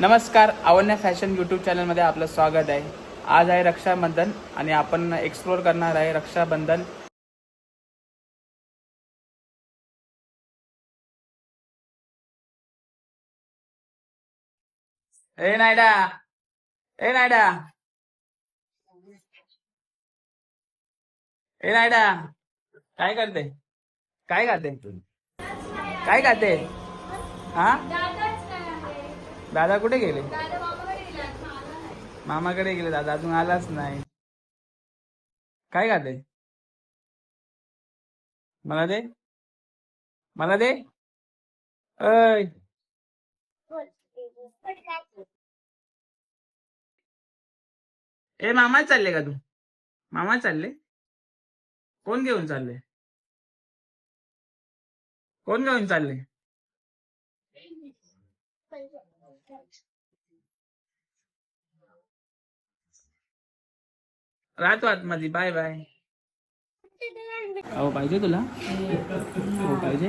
नमस्कार आवन्या fashion YouTube चॅनलमध्ये आपलं स्वागत आहे. आज आहे रक्षाबंधन आणि आपण एक्सप्लोर करणार आहे रक्षाबंधन. ए नायडा! ए नायडा! ए नायडा! काय करते? काय खाते? काय खाते? हा? दादा कुठे गेले? मामाकडे गेले दादा अजून आलाच नाही. काय खाते? मला दे. मला दे. अय ए मामा चालले का तू? मामा चालले? कोण घेऊन चालले? कोण घेऊन चालले? राहतो आतमध्ये. Bye bye. हो पाहिजे तुला? हो पाहिजे.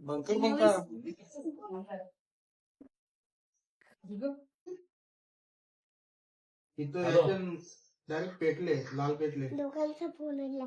बंकर बंकर इथं डायरेक्ट पेटले लाल पेटले दोघांचा फोन आला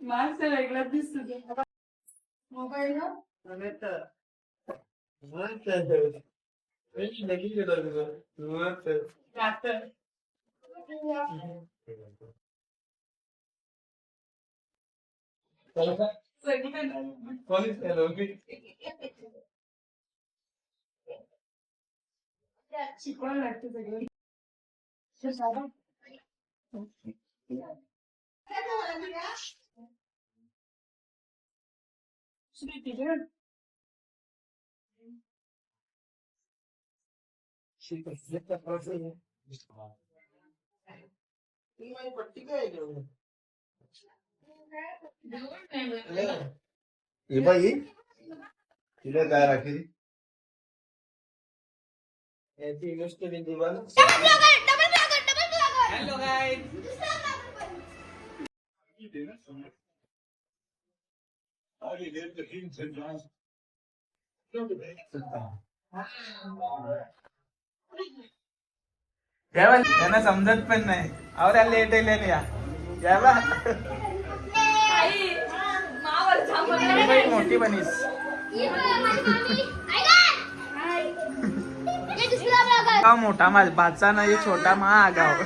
మార్క్స్ రెగ్యులర్ తీస్తుంది మొబైల్ డాక్టర్ शिकवायला लागते सगळं पट्टी काय हे बाई तिला काय राखी? याची गोष्ट हॅलो गाय त्यांना समजत पण नाही. आवड्या लेट येईल या. ही मोठी बनीस. हा मोठा माझ भाचा नाही छोटा मा आगाव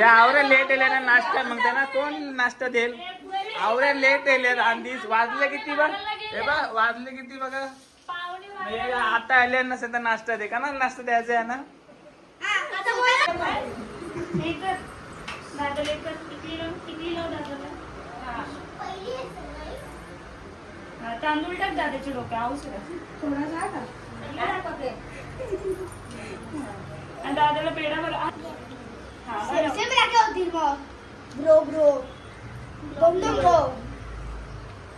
या आवऱ्या लेट येल्या ना नाश्ता मग त्यांना कोण नाश्ता देईल? आवऱ्या लेट येल्या आधीच वाजले किती बघ? हे बघ वाजले किती बघा? आता आले नसेल तर नाश्ता दे का ना नाश्ता द्यायचा आहे ना? तांदूळ टाक दादाच्या डोक्या. आणि दादाला पेढा बरं. हा,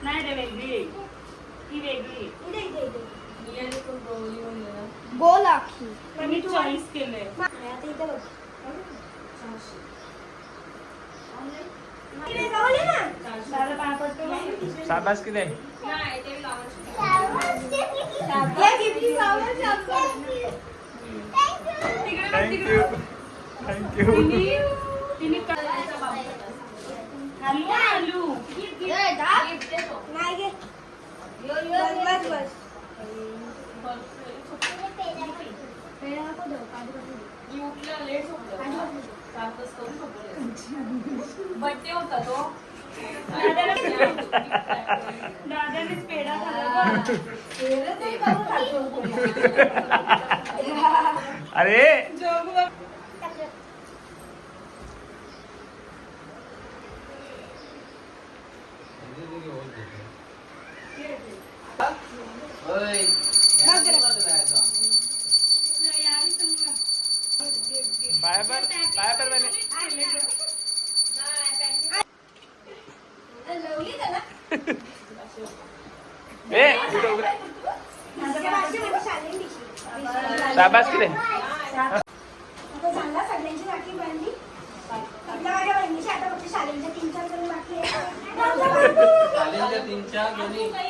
नाही रे वेगळी. ही वेगळी आहे. बोल आखी पण मी चॉईस केलंय दादा पाय पडतो शाबास किती थँक्यू थँक्यू तिने आलू आलू। बड्डे होता तो दादानेच पेढा अरे! Bye bye bye bye bye ए. शाबास किती तीन चार जण.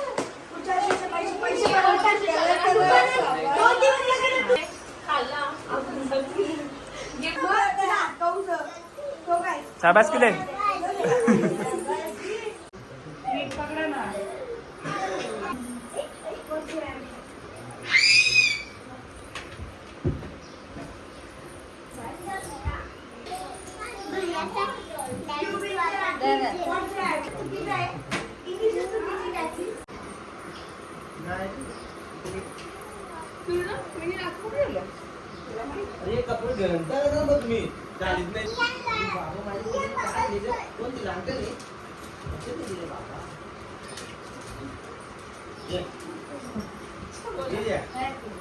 शाबास किले मीठ पकडा ना अरे कपडे घंटा का बघ मी चालीत नाही बाबा माझे काय दिले? कोणती लागते रे? किती दिले बाबा? ये. ये ये. हे जे का नाही रो?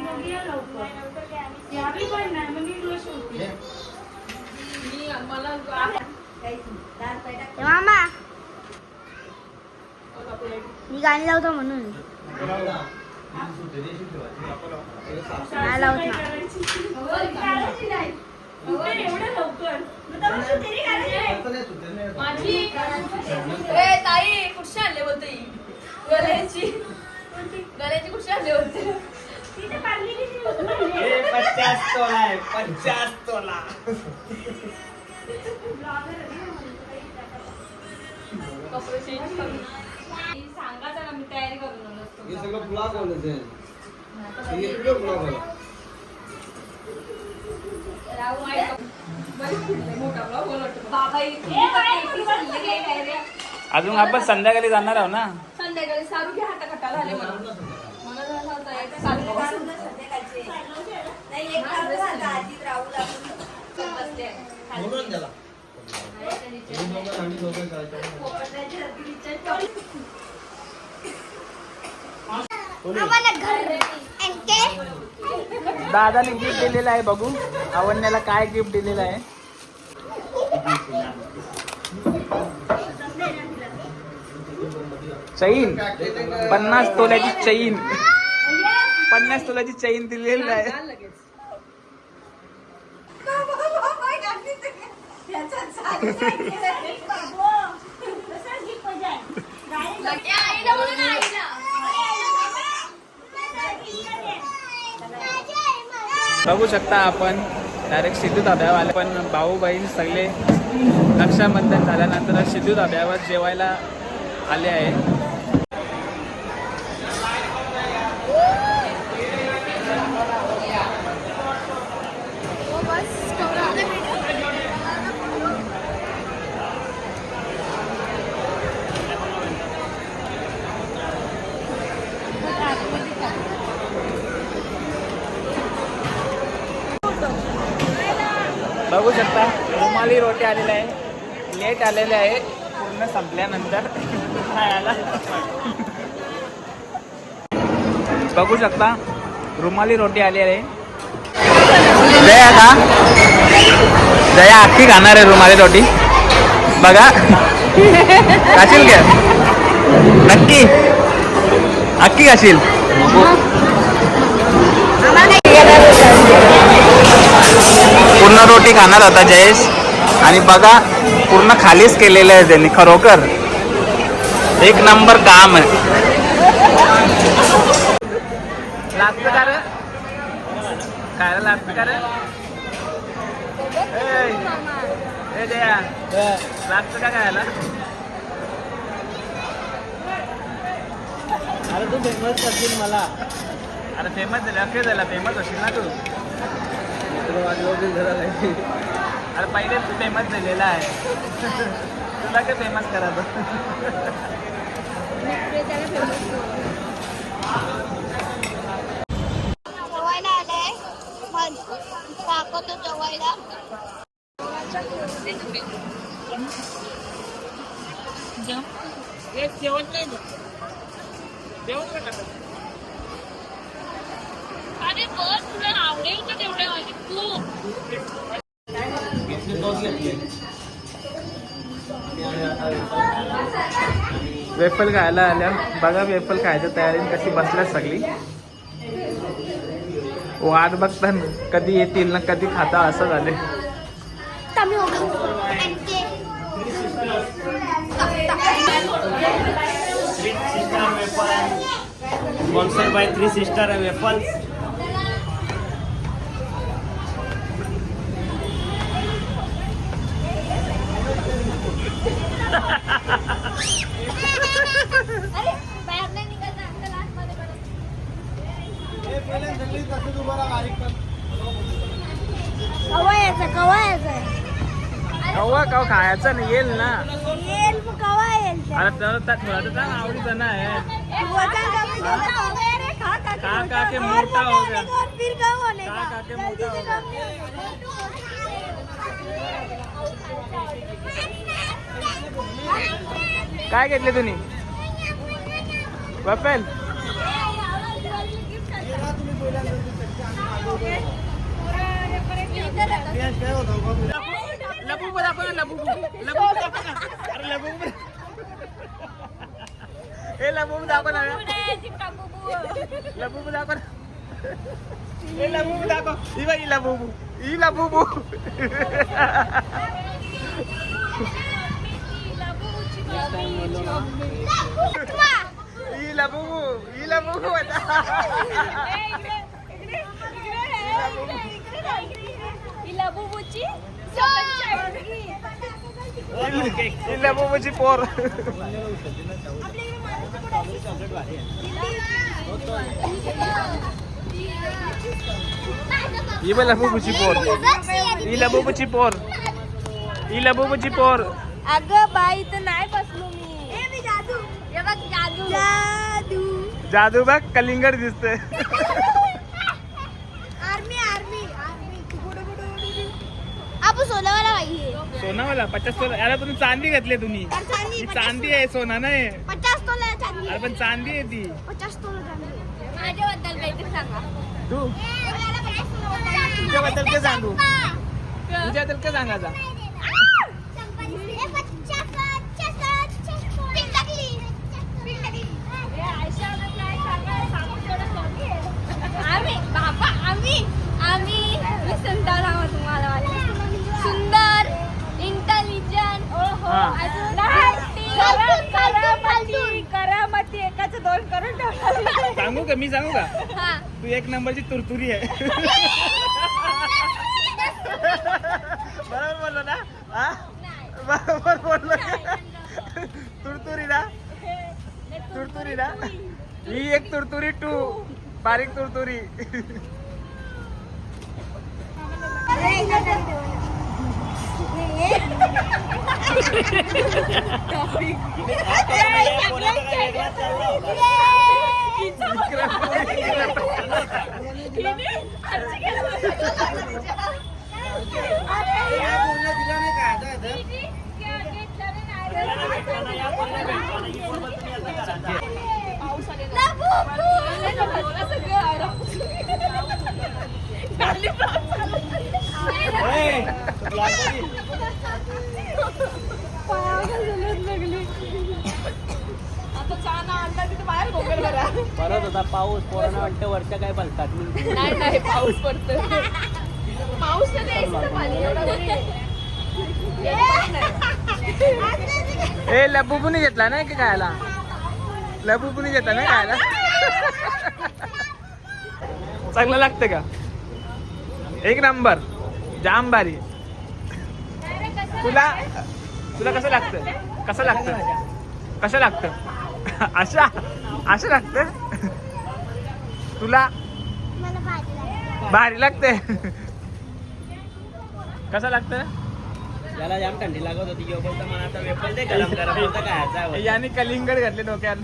मग या लवकर यावी पण नाही मग मी मला मामा मी गाणी लावतो म्हणून. नाही लावत ना एवढं लवकर. माझी ए ताई कुठची आणले बोलते ही? गळ्याची गळ्याची होती. पचास तोला आहे पचास तोला. कपडे चेंज करून सांगायचं ना मी तयारी करून आलो असतो. हे सगळं हे राहू मोठा ब्लॉग बोल वाटतं. बाबा इथे ए, बाई, किती चालले काय काय रे? अजून आपण संध्याकाळी जाणार आहोत ना? संध्याकाळी सारू घ्या हाता कट्टा झाले मला मला झालं. होतं एक सारखं बसून नाही एक तास झाला. आजीत राहू लागून बसले. खाली. म्हणून त्याला दादाने गिफ्ट दिलेलं आहे बघू. आवडण्याला काय गिफ्ट दिलेलं आहे? चैन. पन्नास तोल्याची चैन. पन्नास तोल्याची चैन दिलेली आहे. बघू शकता आपण. डायरेक्ट सिद्धू धाब्यावर आले पण भाऊ बहीण सगळे रक्षाबंधन झाल्यानंतर सिद्धू धाब्यावर जेवायला आले आहे बघू शकता रुमाली रोटी आलेले आहे. लेट आलेले आहे. पूर्ण संपल्यानंतर खायला. बघू शकता रुमाली रोटी आली आहे. जया का जया अख्खी खाणार आहे रुमाली रोटी. बघा. खाशील का नक्की. अख्खी खाशील. रोटी खाणार होता जयेश? आणि बघा पूर्ण खालीच केलेलं आहे त्यांनी खरोखर. एक नंबर काम आहे. लागतं का रे खायला लागतं का रे? ए, ए जया. लागतं का खायला. अरे तू फेमस करशील मला. अरे फेमस झाला अखेर झाला फेमस होशील ना तू तुला माझी वडील जरा नाही अरे पहिले तू फेमस झालेला आहे. तुला काय फेमस करा जेवण आलाय जेवण का अरे बस तुला आवडेल का खूप वेफल खायला आल्या. बघा वेफल खायच्या तयारीने कशी बसल्या सगळी. वाट बघता कधी येतील ना कधी खाता असं झाले sponsor by three sister waffles अरे बाहेर नाही निघायचं अंकल आतमध्ये कवा कवा खायचं नाही येईल ना. येईल कवा येईल? अरे तर तर थोडं तर सांग, आवडीचं ना आहे वजन कमी झालं हो गया रे, खा खा के खा खा के? और मोटा हो मोटा गया। होने का और फिर कम होने खा का खा के जल्दी मोटा से हो कम काय घेतले तुम्ही वफेल लबू दाखव ना लबू. लबू दाखव ना. अरे लबू हे लबू दाखव ना. लबू दाखव ना. ए, लबुबू दाखव. ही बघ ही लबुबू ही लबुबू ही लबुबू ही लबुबू आता. लबुबूची ही लबुबूची पोर. ही बघ लबुबूची पोर. ही लबुबूची पोर. ही लबुबूची पोर. अगं बाई तर नाही जादू बघ कलिंगड दिसतंय. Army army army. आपण सोलावाला पाहिजे सोनावाला पचास तोला. याला तुम्ही चांदी घेतली तुम्ही. चांदी ही चांदी आहे सोना नाही. पचास तोला चांदी अरे पण चांदी आहे ती. पचास तोला चांदी माझ्याबद्दल काहीतरी सांगा. तू तुझ्याबद्दल काय सांगू. तुझ्याबद्दल काय सांगायचा आम्ही बाबा आम्ही आम्ही मी सुंदर आहोत तुम्हाला वाटलं. सुंदर इंटेलिजंट हा. करामती करामती एकाचं दोन करून ठेवलं सांगू का? मी सांगू का? हा. तू एक नंबरची तुरतुरी आहे. बरोबर बोललो ना? हा? बरोबर बोललो. तुरतुरी ना? तुरतुरी ना? ही एक तुरतुरी टू बारीक तुरतुरी. आता चहा आणला तिथे बाहेर बोकल बरा परत होता पाऊस पोरांना वाटतं वर्षा काय बोलतात? नाही नाही पाऊस पडतोय. पाऊस तर नाही इथं खाली एवढा ए लबुबुनी घेतला ना की खायला. लबुबुनी घेतला ना खायला. चांगलं लागतं का? एक नंबर. जाम भारी. तुला तुला कसं लागतं? कसं लागतं? कसं लागतं? अशा. असं लागतं. तुला? मला भाजी लागते. भारी लागते. कसं लागतं? जाम थंडी लागत होती. किंवा बोलता मला आता वेपल दे गरम गरम बोलता काय ह्याचा याने कलिंगड घातले डोक्यात.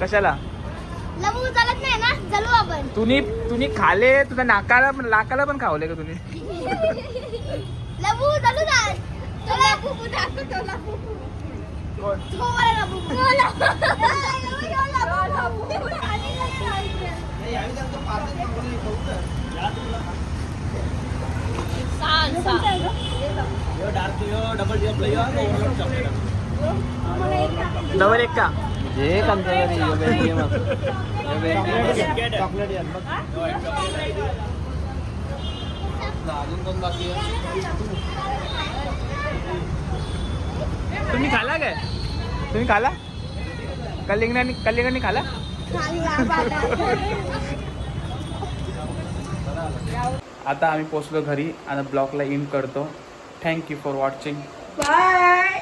कशाला? लबू चालत नाही ना? चलू आपण. तुम्ही तुम्ही खाले तुझ्या नाकाला पण नाकाला पण खावले का तुम्ही लबू चालू जा चला लबू दाखव तो लबू कोण? तो वाला लबू मला लबू सांग सांग यो डार्क यो डबल डबल यो ओव्हरलोड चॉकलेट डबल एक का जे आमच्या घरी यो बेरी ये मग यो बेरी चॉकलेट यार मग अजून बाकी तुम्ही खाला काय? तुम्ही खाला? कलिंगडानी कलिंगडनी खाला? आता आम्ही पोचलो घरी आणि ब्लॉगला इन करतो. Thank you for watching bye